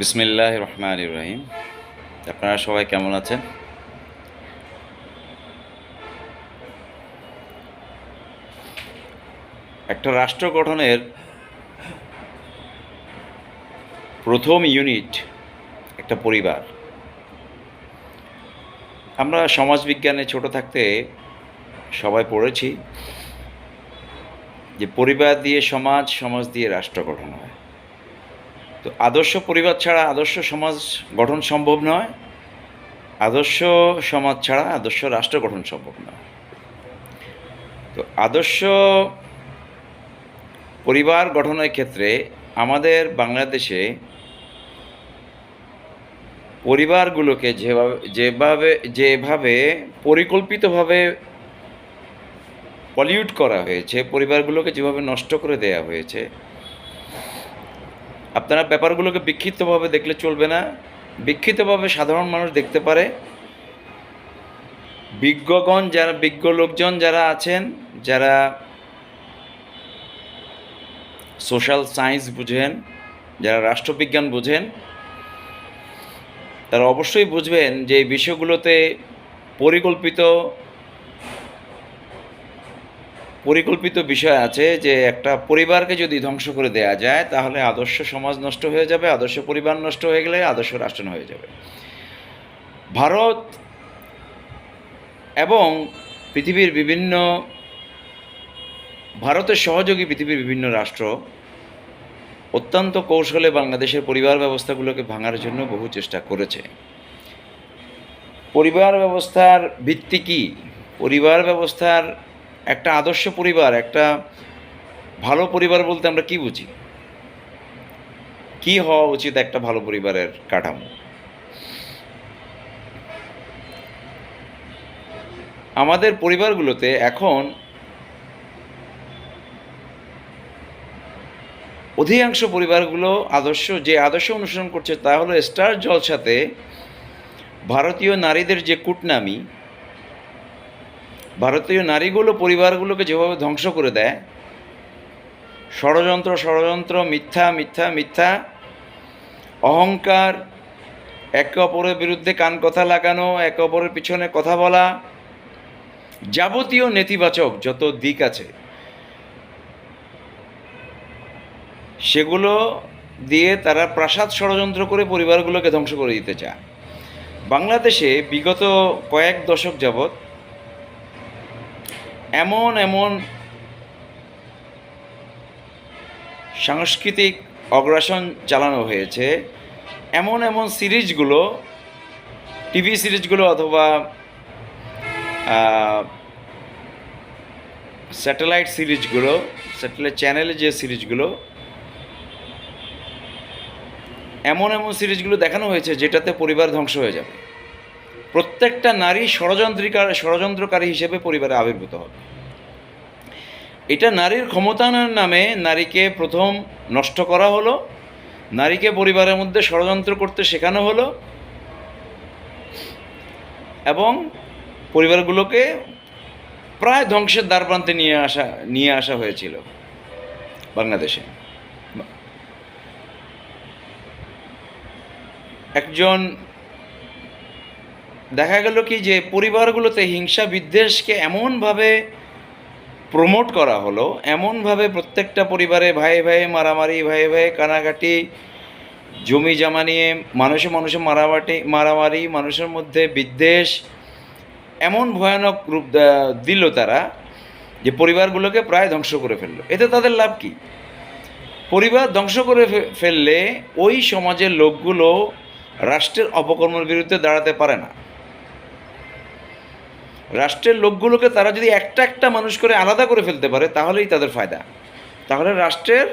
বিসমিল্লাহ রহমান ইব্রাহিম আপনারা সবাই কেমন আছেন? একটা রাষ্ট্র গঠনের প্রথম ইউনিট, একটা পরিবার। আমরা সমাজবিজ্ঞানে ছোট থাকতে সবাই পড়েছি যে পরিবার দিয়ে সমাজ সমাজ দিয়ে রাষ্ট্র গঠন হয়। তো আদর্শ পরিবার ছাড়া আদর্শ সমাজ গঠন সম্ভব নয়। আদর্শ সমাজ ছাড়া আদর্শ রাষ্ট্র গঠন সম্ভব নয়। তো আদর্শ পরিবার গঠনের ক্ষেত্রে আমাদের বাংলাদেশে পরিবারগুলোকে যেভাবে যেভাবে যেভাবে পরিকল্পিতভাবে পলিউট করা হয়েছে, পরিবারগুলোকে যেভাবে নষ্ট করে দেয়া হয়েছে আপনারা ব্যাপারগুলোকে বিক্ষিপ্তভাবে দেখলে চলবে না। বিক্ষিপ্তভাবে সাধারণ মানুষ দেখতে পারে। বিজ্ঞগণ যারা, বিজ্ঞ লোকজন যারা আছেন, যারা সোশ্যাল সায়েন্স বুঝেন, যারা রাষ্ট্রবিজ্ঞান বুঝেন, তারা অবশ্যই বুঝবেন যে এই বিষয়গুলোতে পরিকল্পিত পরিকল্পিত বিষয় আছে যে একটা পরিবারকে যদি ধ্বংস করে দেয়া যায়, তাহলে আদর্শ সমাজ নষ্ট হয়ে যাবে, আদর্শ পরিবার নষ্ট হয়ে গেলে আদর্শ রাষ্ট্র হয়ে যাবে। ভারত এবং পৃথিবীর বিভিন্ন, ভারতের সহযোগী পৃথিবীর বিভিন্ন রাষ্ট্র অত্যন্ত কৌশলে বাংলাদেশের পরিবার ব্যবস্থাগুলোকে ভাঙার জন্য বহু চেষ্টা করেছে। পরিবার ব্যবস্থার ভিত্তি কী? পরিবার ব্যবস্থার একটা আদর্শ পরিবার, একটা ভালো পরিবার বলতে আমরা কি বুঝি? কি হওয়া উচিত একটা ভালো পরিবারের কাঠামো? আমাদের পরিবারগুলোতে এখন অধিকাংশ পরিবারগুলো আদর্শ, যে আদর্শ অনুসরণ করছে তা হলো স্টার জলসাতে ভারতীয় নারীদের যে কূটনামি ভারতীয় নারীগুলো পরিবারগুলোকে যেভাবে ধ্বংস করে দেয়, ষড়যন্ত্র ষড়যন্ত্র, মিথ্যা মিথ্যা মিথ্যা, অহংকার, একে অপরের বিরুদ্ধে কান কথা লাগানো, একে অপরের পিছনে কথা বলা, যাবতীয় নেতিবাচক যত দিক আছে, সেগুলো দিয়ে তারা প্রাসাদ ষড়যন্ত্র করে পরিবারগুলোকে ধ্বংস করে দিতে চায়। বাংলাদেশে বিগত কয়েক দশক যাবৎ এমন এমন সাংস্কৃতিক অগ্রাসন চালানো হয়েছে, এমন এমন সিরিজগুলো, টিভি সিরিজগুলো অথবা স্যাটেলাইট সিরিজগুলো, স্যাটেলাইট চ্যানেলে যে সিরিজগুলো, এমন এমন সিরিজগুলো দেখানো হয়েছে যেটাতে পরিবার ধ্বংস হয়ে যাবে। প্রত্যেকটা নারী ষড়যন্ত্রিকার ষড়যন্ত্রকারী হিসেবে পরিবারে আবির্ভূত হবে। এটা নারীর ক্ষমতায়নের নামে নারীকে প্রথম নষ্ট করা হলো, নারীকে পরিবারের মধ্যে ষড়যন্ত্র করতে শেখানো হলো এবং পরিবারগুলোকে প্রায় ধ্বংসের দ্বারপ্রান্তে নিয়ে আসা নিয়ে আসা হয়েছিল বাংলাদেশে। একজন দেখা গেল কি যে পরিবারগুলোতে হিংসা বিদ্বেষকে এমনভাবে প্রমোট করা হলো, এমনভাবে প্রত্যেকটা পরিবারে ভাই ভাই মারামারি, ভাই ভাই কানাকাটি জমি জামা নিয়ে মানুষে মানুষে মারামাটি, মারামারি, মানুষের মধ্যে বিদ্বেষ, এমন ভয়ানক রূপ দিল তারা যে পরিবারগুলোকে প্রায় ধ্বংস করে ফেলল। এতে তাদের লাভ কি? পরিবার ধ্বংস করে ফেললে ওই সমাজের লোকগুলো রাষ্ট্রের অপকর্মের বিরুদ্ধে দাঁড়াতে পারে না। রাষ্ট্রের লোকগুলোকে তারা যদি একটা একটা মানুষ করে আলাদা করে ফেলতে পারে, তাহলেই তাদের ফায়দা। তাহলে রাষ্ট্রের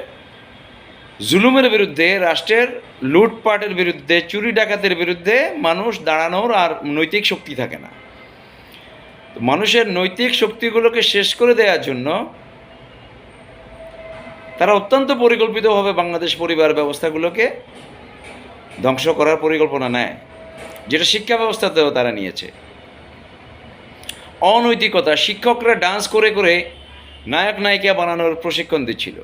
জুলুমের বিরুদ্ধে, রাষ্ট্রের লুটপাটের বিরুদ্ধে, চুরি ডাকাতের বিরুদ্ধে মানুষ দাঁড়ানোর আর নৈতিক শক্তি থাকে না। মানুষের নৈতিক শক্তিগুলোকে শেষ করে দেওয়ার জন্য তারা অত্যন্ত পরিকল্পিতভাবে বাংলাদেশ পরিবার ব্যবস্থাগুলোকে ধ্বংস করার পরিকল্পনা নেয়, যেটা শিক্ষা ব্যবস্থাতেও তারা নিয়েছে। অনৈতিকতা। শিক্ষকরা ডান্স করে করে নায়ক, নায়িকা বানানোর প্রশিক্ষণ দিচ্ছিল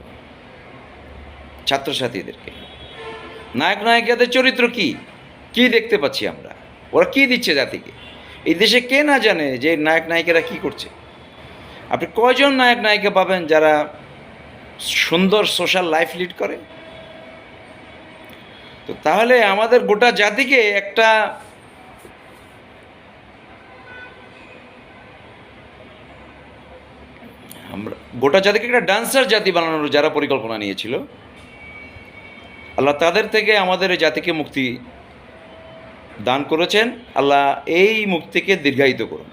ছাত্রছাত্রীদেরকে। নায়ক, নায়িকাদের চরিত্র কি? কি দেখতে পাচ্ছি আমরা? ওরা কি দিচ্ছে জাতিকে? এই দেশে কে না জানে যে নায়ক, নায়িকারা কি করছে? আপনি কয়জন নায়ক, নায়িকা পাবেন যারা সুন্দর সোশ্যাল লাইফ লিড করে? তো তাহলে আমাদের গোটা জাতিকে একটা আমরা গোটা জাতিকে একটা ডান্সার জাতি বানানোর যারা পরিকল্পনা নিয়েছিল, আল্লাহ তাদের থেকে আমাদের এই জাতিকে মুক্তি দান করেছেন, আল্লাহ এই মুক্তিকে দীর্ঘায়িত করুন।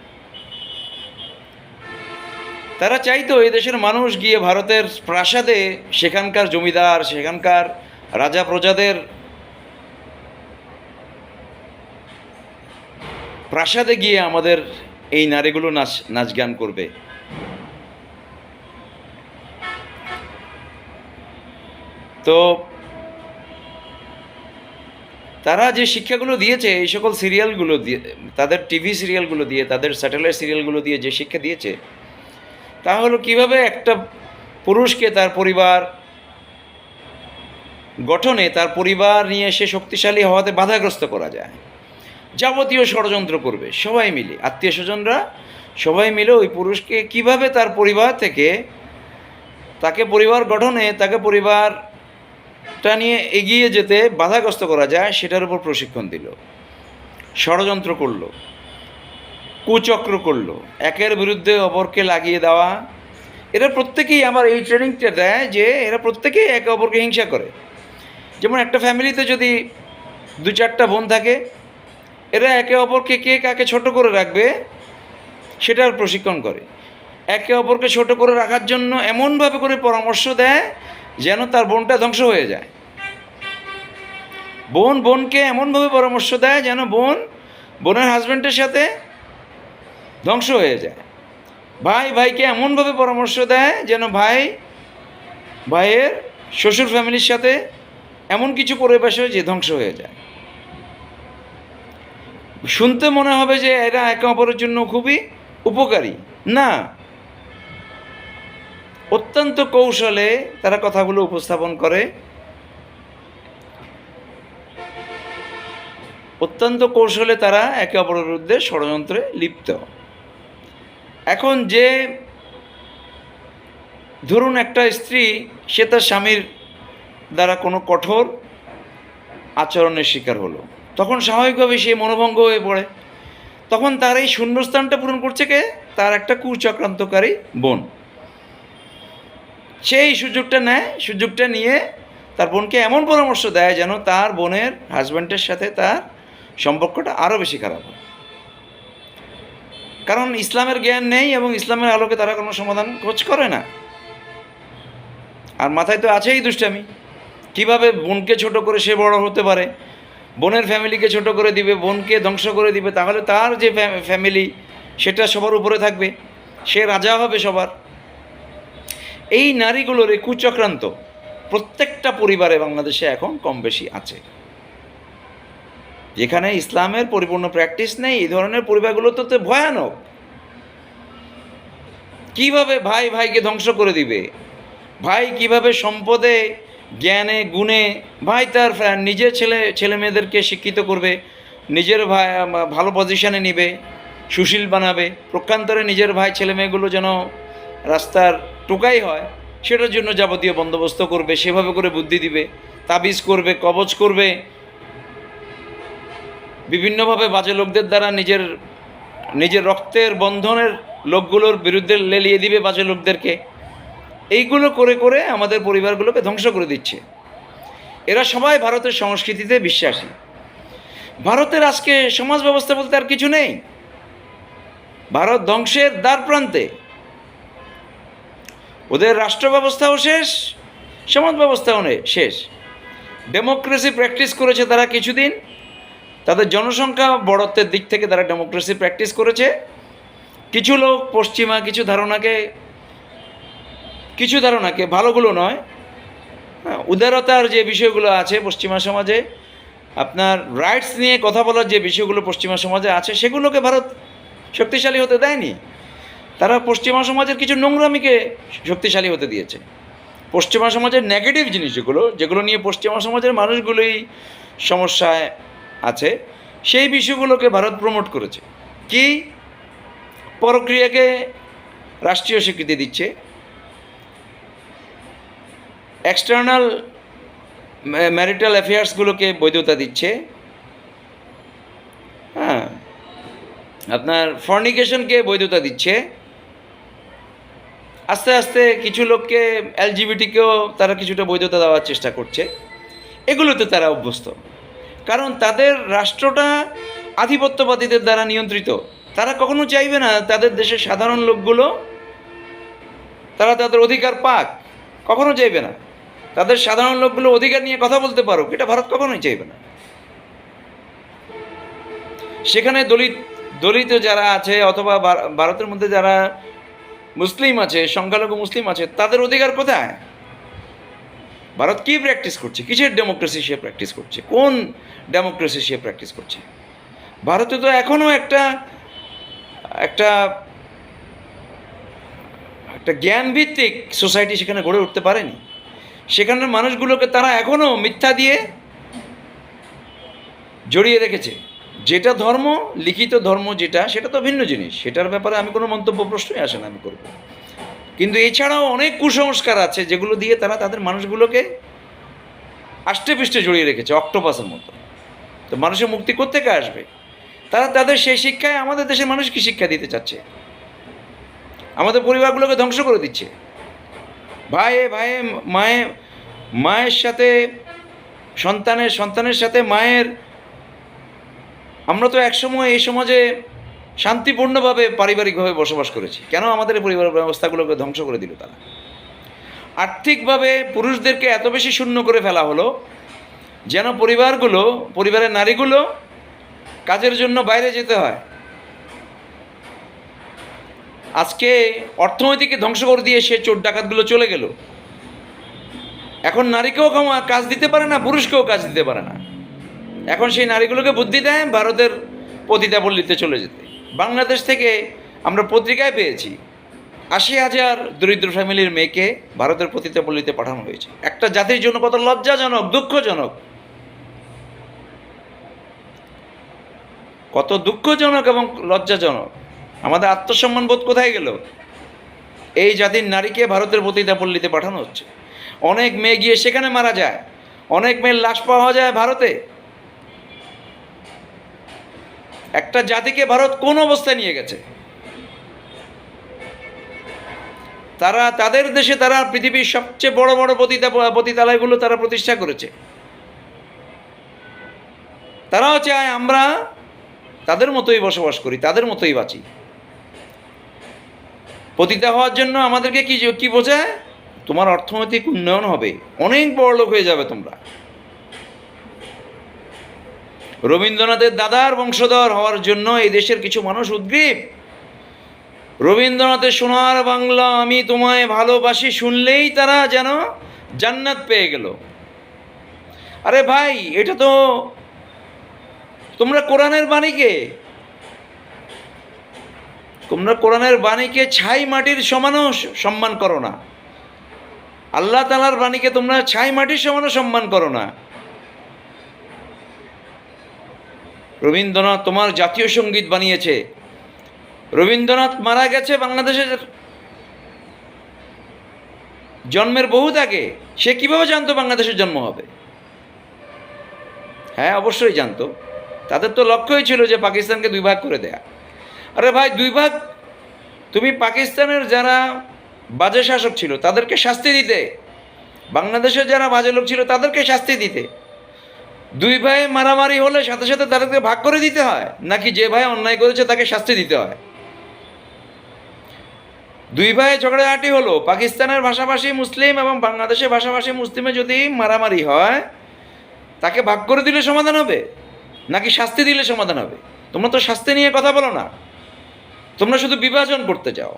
তারা চাইতো এই দেশের মানুষ গিয়ে ভারতের প্রাসাদে সেখানকার জমিদার, সেখানকার রাজা প্রজাদের প্রাসাদে গিয়ে আমাদের এই নারীগুলো নাচ নাচ গান করবে। তো তারা যে শিক্ষাগুলো দিয়েছে, এই সকল সিরিয়ালগুলো দিয়ে, তাদের টিভি সিরিয়ালগুলো দিয়ে, তাদের স্যাটেলাইট সিরিয়ালগুলো দিয়ে যে শিক্ষা দিয়েছে, তা হলো কীভাবে একটা পুরুষকে তার পরিবার গঠনে তার পরিবার নিয়ে সে শক্তিশালী হওয়াতে বাধাগ্রস্ত করা যায়। যাবতীয় ষড়যন্ত্র করবে, সবাই মিলে, আত্মীয় স্বজনরা সবাই মিলে ওই পুরুষকে কীভাবে তার পরিবার থেকে, তাকে পরিবার গঠনে, তাকে পরিবারটা নিয়ে এগিয়ে যেতে বাধাগ্রস্ত করা যায়, সেটার উপর প্রশিক্ষণ দিল। ষড়যন্ত্র করল। কুচক্র করল। একের বিরুদ্ধে অপরকে লাগিয়ে দেওয়া। এরা প্রত্যেকেই আমার এই ট্রেনিংটা দেয় যে এরা প্রত্যেকেই একে অপরকে হিংসা করে। যেমন একটা ফ্যামিলিতে যদি দু চারটা বোন থাকে, এরা একে অপরকে কে কাকে ছোট করে রাখবে, সেটার প্রশিক্ষণ করে। একে অপরকে ছোট করে রাখার জন্য এমনভাবে করে পরামর্শ দেয় যেন তার বোনটা ধ্বংস হয়ে যায়। বোন বোনকে এমনভাবে পরামর্শ দেয় যেন বোন বোনের হাজব্যান্ডের সাথে ধ্বংস হয়ে যায়। ভাই ভাইকে এমনভাবে পরামর্শ দেয় যেন ভাই ভাইয়ের শ্বশুর ফ্যামিলির সাথে এমন কিছু পরিবেশ হয় যে ধ্বংস হয়ে যায়। শুনতে মনে হবে যে এরা একে অপরের জন্য খুবই উপকারী। না অত্যন্ত কৌশলে তারা কথাগুলো উপস্থাপন করে। অত্যন্ত কৌশলে তারা একে অপরের বিরুদ্ধে ষড়যন্ত্রে লিপ্ত। এখন যে ধরুন একটা স্ত্রী, সে তার স্বামীর দ্বারা কোনো কঠোর আচরণের শিকার হলো। তখন স্বাভাবিকভাবে সে মনোভঙ্গ হয়ে পড়ে। তখন তার এই শূন্যস্থানটা পূরণ করছে কে? তার একটা কুচক্রান্তকারী বোন। সেই সুযোগটা নেয়, সুযোগটা নিয়ে তার বোনকে এমন পরামর্শ দেয় যেন তার বোনের হাজব্যান্ডের সাথে তার সম্পর্কটা আরও বেশি খারাপ হয়। কারণ ইসলামের জ্ঞান নেই এবং ইসলামের আলোকে তারা কোনো সমাধান খোঁজ করে না। আর মাথায় তো আছেই দুষ্টামি। কীভাবে বোনকে ছোট করে সে বড় হতে পারে? বোনের ফ্যামিলিকে ছোট করে দিবে, বোনকে ধ্বংস করে দিবে, তাহলে তার যে ফ্যামিলি সেটা সবার উপরে থাকবে। সে রাজা হবে সবার। এই নারীগুলোর এই কুচক্রান্ত। প্রত্যেকটা পরিবারে বাংলাদেশে এখন কম বেশি আছে। যেখানে ইসলামের পরিপূর্ণ প্র্যাকটিস নেই, এই ধরনের পরিবারগুলো তো ভয়ানক। কীভাবে ভাই ভাইকে ধ্বংস করে দিবে? ভাই কীভাবে সম্পদে, জ্ঞানে, গুণে ভাই তার নিজের ছেলে ছেলে মেয়েদেরকে শিক্ষিত করবে, নিজের ভাই ভালো পজিশনে নিবে, সুশীল বানাবে, প্রক্ষান্তরে নিজের ভাই, ছেলে মেয়েগুলো যেন রাস্তার টোকাই হয়, সেটার জন্য যাবতীয় বন্দোবস্ত করবে, সেভাবে করে বুদ্ধি দিবে, তাবিজ করবে, কবচ করবে। বিভিন্নভাবে বাজে লোকদের দ্বারা নিজের নিজের রক্তের বন্ধনের লোকগুলোর বিরুদ্ধে লেলিয়ে দিবে বাজে লোকদেরকে। এইগুলো করে করে আমাদের পরিবারগুলোকে ধ্বংস করে দিচ্ছে। এরা সবাই ভারতের সংস্কৃতিতে বিশ্বাসী। ভারতের আজকে সমাজ ব্যবস্থা বলতে আর কিছু নেই। ভারত ধ্বংসের দ্বার প্রান্তে ওদের রাষ্ট্র ব্যবস্থাও শেষ সমাজ ব্যবস্থাও নেই শেষ। ডেমোক্রেসি প্র্যাকটিস করেছে তারা কিছুদিন। তাদের জনসংখ্যা বড়ত্বের দিক থেকে তারা ডেমোক্রেসি প্র্যাকটিস করেছে। কিছু লোক পশ্চিমা কিছু ধারণাকে কিছু ধারণাকে ভালোগুলো নয়। হ্যাঁ, উদারতার যে বিষয়গুলো আছে পশ্চিমা সমাজে আপনার রাইটস নিয়ে কথা বলার যে বিষয়গুলো পশ্চিমা সমাজে আছে সেগুলোকে ভারত শক্তিশালী হতে দেয়নি। তারা পশ্চিমা সমাজের কিছু নোংরামিকে শক্তিশালী হতে দিয়েছে। পশ্চিমা সমাজের নেগেটিভ জিনিস যেগুলো যেগুলো নিয়ে পশ্চিমা সমাজের মানুষগুলোই সমস্যায় আছে, সেই বিষয়গুলোকে ভারত প্রমোট করেছে। কি? পরক্রিয়াকে রাষ্ট্রীয় স্বীকৃতি দিচ্ছে। এক্সটার্নাল ম্যারিটাল অ্যাফেয়ার্সগুলোকে বৈধতা দিচ্ছে। হ্যাঁ আপনার ফর্নিকেশনকে বৈধতা দিচ্ছে। আস্তে আস্তে কিছু লোককে এলজিবিটিকেও তারা কিছুটা বৈধতা দেওয়ার চেষ্টা করছে। এগুলোতে তারা অভ্যস্ত। কারণ তাদের রাষ্ট্রটা আধিপত্যবাদীদের দ্বারা নিয়ন্ত্রিত। তারা কখনো চাইবে না তাদের দেশের সাধারণ লোকগুলো তারা তাদের অধিকার পাক। কখনো চাইবে না। তাদের সাধারণ লোকগুলো অধিকার নিয়ে কথা বলতে পারুক, এটা ভারত কখনোই চাইবে না। সেখানে দলিত দলিত যারা আছে অথবা ভারতের মধ্যে যারা মুসলিম আছে, সংখ্যালঘু মুসলিম আছে, তাদের অধিকার কোথায়? ভারত কি প্র্যাকটিস করছে? কিসের ডেমোক্রেসি সে প্র্যাকটিস করছে? কোন ডেমোক্রেসি সে প্র্যাকটিস করছে? ভারতে তো এখনও একটা একটা একটা জ্ঞানভিত্তিক সোসাইটি সেখানে গড়ে উঠতে পারেনি। সেখানের মানুষগুলোকে তারা এখনও মিথ্যা দিয়ে জড়িয়ে রেখেছে। যেটা ধর্ম, লিখিত ধর্ম যেটা, সেটা তো ভিন্ন জিনিস। সেটার ব্যাপারে আমি কোনো মন্তব্য, প্রশ্নই আসে না, আমি করব। কিন্তু এছাড়াও অনেক কুসংস্কার আছে, যেগুলো দিয়ে তারা তাদের মানুষগুলোকে আষ্টে পৃষ্ঠে জড়িয়ে রেখেছে, অক্টোপাসের মতো। তো মানুষের মুক্তি কোত্থেকে আসবে? তারা তাদের সেই শিক্ষায়, আমাদের দেশের মানুষ কি শিক্ষা দিতে চাচ্ছে? আমাদের পরিবারগুলোকে ধ্বংস করে দিচ্ছে। ভাইয়ে ভাইয়ে মায়ে, মায়ের সাথে, সন্তানের সন্তানের সাথে মায়ের আমরা তো একসময় এই সমাজে শান্তিপূর্ণভাবে পারিবারিকভাবে বসবাস করেছি। কেন আমাদের পরিবার ব্যবস্থাগুলোকে ধ্বংস করে দিল তারা? আর্থিকভাবে পুরুষদেরকে এত বেশি শূন্য করে ফেলা হলো যেন পরিবারগুলো, পরিবারের নারীগুলো কাজের জন্য বাইরে যেতে হয়। আজকে অর্থনীতিকে ধ্বংস করে দিয়ে সে চোর ডাকাতগুলো চলে গেল। এখন নারীকেও কাজ দিতে পারে না, পুরুষকেও কাজ দিতে পারে না। এখন সেই নারীগুলোকে বুদ্ধি দেয়, ভারতের পতিতাপল্লীতে চলে যেতে। বাংলাদেশ থেকে আমরা পত্রিকায় পেয়েছি, আশি হাজার দরিদ্র ফ্যামিলির মেয়েকে ভারতের পতিতাপল্লীতে পাঠানো হয়েছে। একটা জাতির জন্য কত লজ্জাজনক, দুঃখজনক। কত দুঃখজনক এবং লজ্জাজনক। আমাদের আত্মসম্মান বোধ কোথায় গেল? এই জাতির নারীকে ভারতের পতিতাপল্লীতে পাঠানো হচ্ছে। অনেক মেয়ে গিয়ে সেখানে মারা যায়, অনেক মেয়ের লাশ পাওয়া যায় ভারতে। একটা জাতিকে ভারত কোন অবস্থায় নিয়ে গেছে? তারা, তাদের দেশে তারা পৃথিবীর সবচেয়ে বড় বড় পতিতা, পতিতালয়গুলো তারা প্রতিষ্ঠা করেছে। তারাও চায় আমরা তাদের মতোই বসবাস করি, তাদের মতোই বাঁচি। পতিতা হওয়ার জন্য আমাদেরকে কি কি বোঝায়? তোমার অর্থনৈতিক উন্নয়ন হবে, অনেক বড় লোক হয়ে যাবে তোমরা। রবীন্দ্রনাথের দাদার বংশধর হওয়ার জন্য এই দেশের কিছু মানুষ উদ্গ্রীব। রবীন্দ্রনাথের সোনার বাংলা আমি তোমায় ভালোবাসি শুনলেই তারা যেন জান্নাত পেয়ে গেল। আরে ভাই, এটা তো তোমরা কোরআনের বাণীকে তোমরা কোরআনের বাণীকে ছাই মাটির সমানও সম্মান করো না। আল্লাহ তালার বাণীকে তোমরা ছাই মাটির সমানও সম্মান করো না। রবীন্দ্রনাথ তোমার জাতীয় সংগীত বানিয়েছে। রবীন্দ্রনাথ মারা গেছে বাংলাদেশের জন্মের বহুত আগে। সে কীভাবে জানতো বাংলাদেশের জন্ম হবে? হ্যাঁ অবশ্যই জানতো। তাদের তো লক্ষ্যই ছিল যে পাকিস্তানকে দুই ভাগ করে দেয়া। আরে ভাই, দুই ভাগ? তুমি পাকিস্তানের যারা বাজে শাসক ছিল, তাদেরকে শাস্তি দিতে। বাংলাদেশের যারা বাজে লোক ছিল, তাদেরকে শাস্তি দিতে। দুই ভাই মারামারি হলে সাথে সাথে তাদেরকে ভাগ করে দিতে হয়, নাকি যে ভাই অন্যায় করেছে তাকে শাস্তি দিতে হয়? দুই ভাই ঝগড়াঝাটি হলো, পাকিস্তানের ভাষাভাষী মুসলিম এবং বাংলাদেশের ভাষাভাষী মুসলিমে যদি মারামারি হয়, তাকে ভাগ করে দিলে সমাধান হবে, নাকি শাস্তি দিলে সমাধান হবে? তোমরা তো শাস্তি নিয়ে কথা বলো না। তোমরা শুধু বিভাজন করতে চাও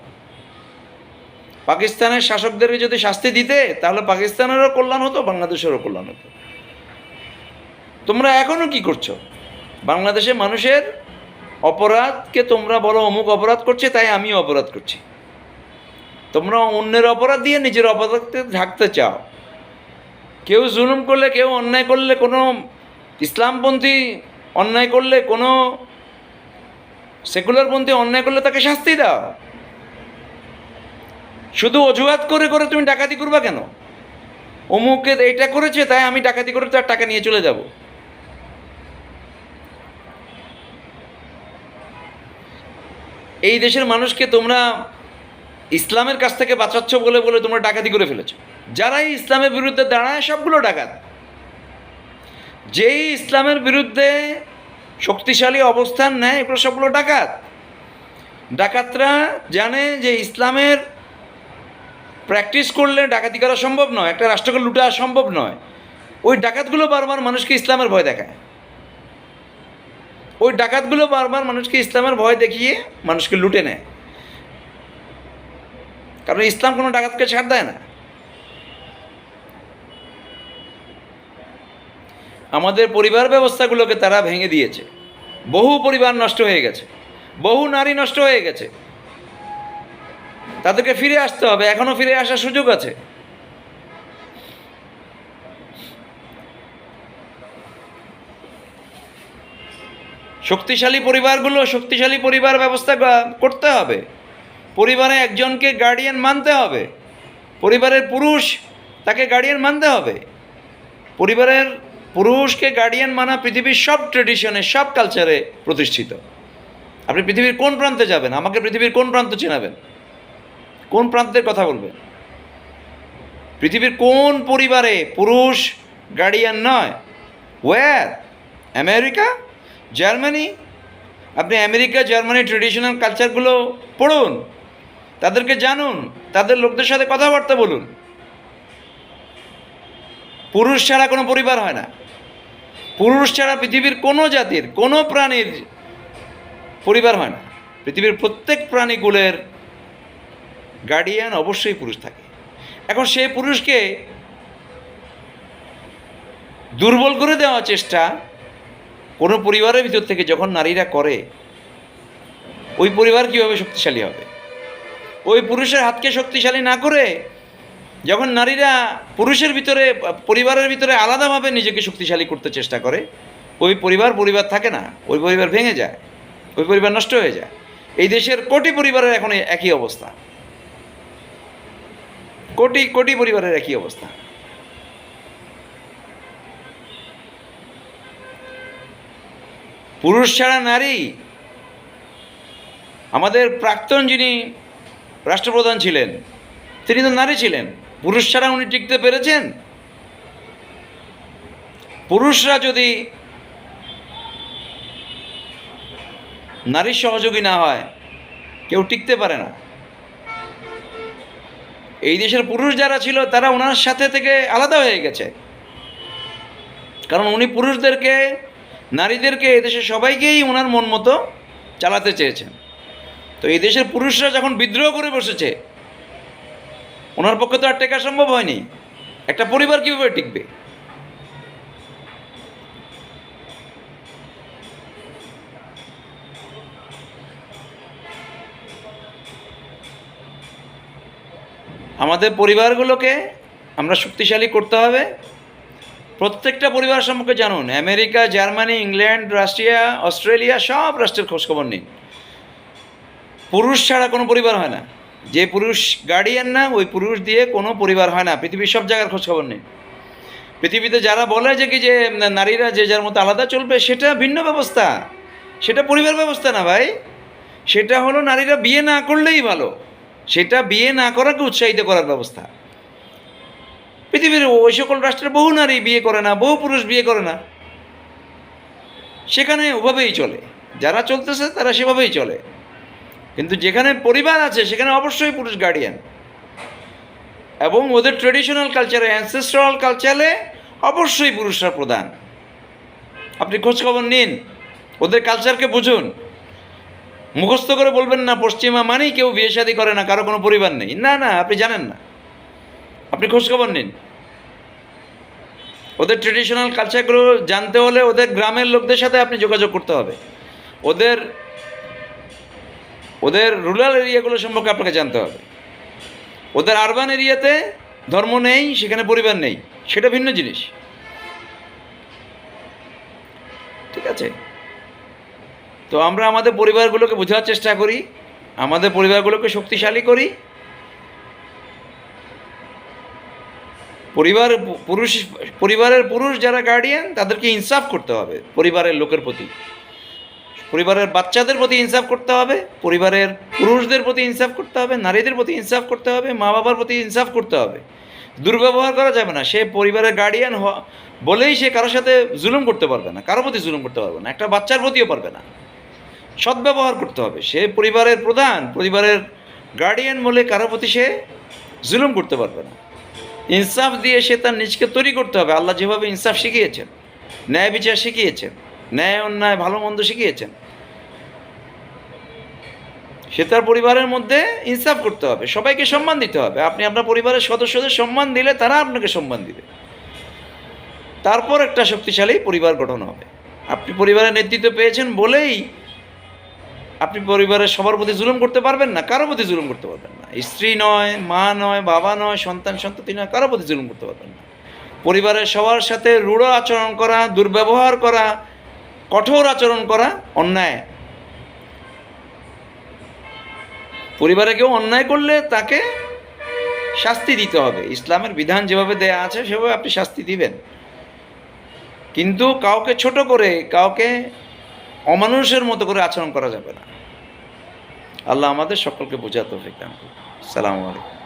পাকিস্তানের শাসকদেরকে যদি শাস্তি দিতে, তাহলে পাকিস্তানেরও কল্যাণ হতো, বাংলাদেশেরও কল্যাণ হতো। তোমরা এখনও কি করছ? বাংলাদেশের মানুষের অপরাধকে তোমরা বলো অমুক অপরাধ করছে, তাই আমিও অপরাধ করছি। তোমরা অন্যের অপরাধ দিয়ে নিজের অপরাধকে ঢাকতে চাও। কেউ জুলুম করলে, কেউ অন্যায় করলে কোনো ইসলামপন্থী অন্যায় করলে, কোনো সেকুলারপন্থী অন্যায় করলে তাকে শাস্তি দাও। শুধু অজুহাত করে করে তুমি ডাকাতি করবা কেন? অমুকে এইটা করেছে, তাই আমি ডাকাতি করে তার টাকা নিয়ে চলে যাব। এই দেশের মানুষকে তোমরা ইসলামের কাছ থেকে বাঁচাচ্ছ বলে বলে তোমরা ডাকাতি করে ফেলেছো। যারাই ইসলামের বিরুদ্ধে দাঁড়ায় সবগুলো ডাকাত। যেই ইসলামের বিরুদ্ধে শক্তিশালী অবস্থান নেয়, এগুলো সবগুলো ডাকাত। ডাকাতরা জানে যে ইসলামের প্র্যাকটিস করলে ডাকাতি করা সম্ভব নয়, একটা রাষ্ট্রকে লুটা সম্ভব নয়। ওই ডাকাতগুলো বারবার মানুষকে ইসলামের ভয় দেখায়। ওই ডাকাতগুলো বারবার মানুষকে ইসলামের ভয় দেখিয়ে মানুষকে লুটে নেয়। কারণ ইসলাম কোনো ডাকাতকে ছাড় দেয় না। আমাদের পরিবার ব্যবস্থাগুলোকে তারা ভেঙে দিয়েছে। বহু পরিবার নষ্ট হয়ে গেছে। বহু নারী নষ্ট হয়ে গেছে। তাদেরকে ফিরে আসতে হবে। এখনও ফিরে আসার সুযোগ আছে। শক্তিশালী পরিবারগুলো শক্তিশালী পরিবার ব্যবস্থা করতে হবে। পরিবারে একজনকে গার্ডিয়ান মানতে হবে। পরিবারের পুরুষ তাকে গার্ডিয়ান মানতে হবে। পরিবারের পুরুষকে গার্ডিয়ান মানা পৃথিবীর সব ট্রেডিশনে সব কালচারে প্রতিষ্ঠিত। আপনি পৃথিবীর কোন প্রান্তে যাবেন? আমাকে পৃথিবীর কোন প্রান্ত চেনাবেন? কোন প্রান্তের কথা বলবেন? পৃথিবীর কোন পরিবারে পুরুষ গার্ডিয়ান নয়? War America Germany? আপনি আমেরিকা, জার্মানি ট্রেডিশনাল কালচারগুলো পড়ুন, তাদেরকে জানুন, তাদের লোকদের সাথে কথাবার্তা বলুন। পুরুষ ছাড়া কোনো পরিবার হয় না। পুরুষ ছাড়া পৃথিবীর কোনো জাতির, কোনো প্রাণীর পরিবার হয় না। পৃথিবীর প্রত্যেক প্রাণীগুলোর গার্ডিয়ান অবশ্যই পুরুষ থাকে। এখন সেই পুরুষকে দুর্বল করে দেওয়ার চেষ্টা কোনো পরিবারের ভিতর থেকে যখন নারীরা করে, ওই পরিবার কীভাবে শক্তিশালী হবে? ওই পুরুষের হাতকে শক্তিশালী না করে যখন নারীরা পুরুষের ভিতরে, পরিবারের ভিতরে আলাদাভাবে নিজেকে শক্তিশালী করতে চেষ্টা করে, ওই পরিবার পরিবার থাকে না, ওই পরিবার ভেঙে যায়, ওই পরিবার নষ্ট হয়ে যায়। এই দেশের কোটি পরিবারের এখন একই অবস্থা। কোটি কোটি পরিবারের একই অবস্থা। পুরুষ ছাড়া নারী? আমাদের প্রাক্তন যিনি রাষ্ট্রপ্রধান ছিলেন, তিনি তো নারী ছিলেন। পুরুষ ছাড়া উনি টিকতে পেরেছেন? পুরুষরা যদি নারীর সহযোগী না হয়, কেউ টিকতে পারে না। এই দেশের পুরুষ যারা ছিল, তারা ওনার সাথে থেকে আলাদা হয়ে গেছে। কারণ উনি পুরুষদেরকে নারীদেরকে এদেশের সবাইকেই ওনার মন মতো চালাতে চেয়েছেন। তো এই দেশের পুরুষরা যখন বিদ্রোহ করে বসেছে, ওনার পক্ষে তো আর টেকা সম্ভব হয়নি। একটা পরিবার কীভাবে টিকবে? আমাদের পরিবারগুলোকে আমরা শক্তিশালী করতে হবে। প্রত্যেকটা পরিবার সম্পর্কে জানুন। America, Germany, England, Russia, Australia, সব রাষ্ট্রের খোঁজখবর নিন। পুরুষ ছাড়া কোনো পরিবার হয় না। যে পুরুষ গার্ডিয়ান না, ওই পুরুষ দিয়ে কোনো পরিবার হয় না। পৃথিবীর সব জায়গার খোঁজখবর নেই পৃথিবীতে যারা বলে যে কি যে নারীরা যে যার মতো আলাদা চলবে, সেটা ভিন্ন ব্যবস্থা। সেটা পরিবার ব্যবস্থা না ভাই। সেটা হলো নারীরা বিয়ে না করলেই ভালো। সেটা বিয়ে না করাকে উৎসাহিত করার ব্যবস্থা। পৃথিবীর ওই সকল রাষ্ট্রের বহু নারী বিয়ে করে না, বহু পুরুষ বিয়ে করে না। সেখানে ওভাবেই চলে। যারা চলতেছে তারা সেভাবেই চলে। কিন্তু যেখানে পরিবার আছে, সেখানে অবশ্যই পুরুষ গার্ডিয়ান এবং ওদের ট্রেডিশনাল কালচারে অ্যানসেস্ট্রাল কালচারে অবশ্যই পুরুষরা প্রধান। আপনি খোঁজখবর নিন। ওদের কালচারকে বুঝুন। মুখস্থ করে বলবেন না, পশ্চিমা মানেই কেউ বিয়ে শাদী করে না, কারও কোনো পরিবার নেই। না না, আপনি জানেন না। আপনি খোঁজখবর নিন। ওদের ট্রেডিশনাল কালচারগুলো জানতে হলে ওদের গ্রামের লোকদের সাথে আপনি যোগাযোগ করতে হবে। ওদের ওদের রুরাল এরিয়াগুলো সম্পর্কে আপনাকে জানতে হবে। ওদের আরবান এরিয়াতে ধর্ম নেই, সেখানে পরিবার নেই, সেটা ভিন্ন জিনিস। ঠিক আছে? তো আমরা আমাদের পরিবারগুলোকে বোঝার চেষ্টা করি, আমাদের পরিবারগুলোকে শক্তিশালী করি পরিবার, পুরুষ, পরিবারের পুরুষ যারা গার্ডিয়ান তাদেরকে ইনসাফ করতে হবে পরিবারের লোকের প্রতি। পরিবারের বাচ্চাদের প্রতি ইনসাফ করতে হবে, পরিবারের পুরুষদের প্রতি ইনসাফ করতে হবে, নারীদের প্রতি ইনসাফ করতে হবে মা বাবার প্রতি ইনসাফ করতে হবে। দুর্ব্যবহার করা যাবে না, সে পরিবারের গার্ডিয়ান হওয়া বলেই সে কারোর সাথে জুলুম করতে পারবে না, কারোর প্রতি জুলুম করতে পারবে না, একটা বাচ্চার প্রতিও পারবে না। সদ্ব্যবহার করতে হবে, সে পরিবারের প্রধান, পরিবারের গার্ডিয়ান বলে কারোর প্রতি সে জুলুম করতে পারবে না। ইনসাফ দিয়ে সে তার নিজকে তৈরি করতে হবে। আল্লাহ যেভাবে ইনসাফ শিখিয়েছেন, ন্যায় বিচার শিখিয়েছেন, ন্যায় অন্যায় ভালো মন্দ শিখিয়েছেন, সে তার পরিবারের মধ্যে ইনসাফ করতে হবে, সবাইকে সম্মান দিতে হবে। আপনি আপনার পরিবারের সদস্যদের সম্মান দিলে তারা আপনাকে সম্মান দিবে। তারপর একটা শক্তিশালী পরিবার গঠন হবে। আপনি পরিবারের নেতৃত্ব পেয়েছেন বলেই আপনি পরিবারের সবার প্রতি জুলুম করতে পারবেন না, কারও প্রতি জুলুম করতে পারবেন না। স্ত্রী নয়, মা নয়, বাবা নয়, সন্তান, সন্ততি নয়, কারও প্রতি জুলুম করতে পারবেন না। পরিবারের সবার সাথে রূঢ় আচরণ করা, দুর্ব্যবহার করা, কঠোর আচরণ করা অন্যায়। পরিবারে কেউ অন্যায় করলে তাকে শাস্তি দিতে হবে। ইসলামের বিধান যেভাবে দেয়া আছে, সেভাবে আপনি শাস্তি দিবেন। কিন্তু কাউকে ছোট করে, কাউকে অমানুষের মতো করে আচরণ করা যাবে না। আল্লাহ আমাদের সকলকে বোঝাতে হবে সালামু আলাইকুম।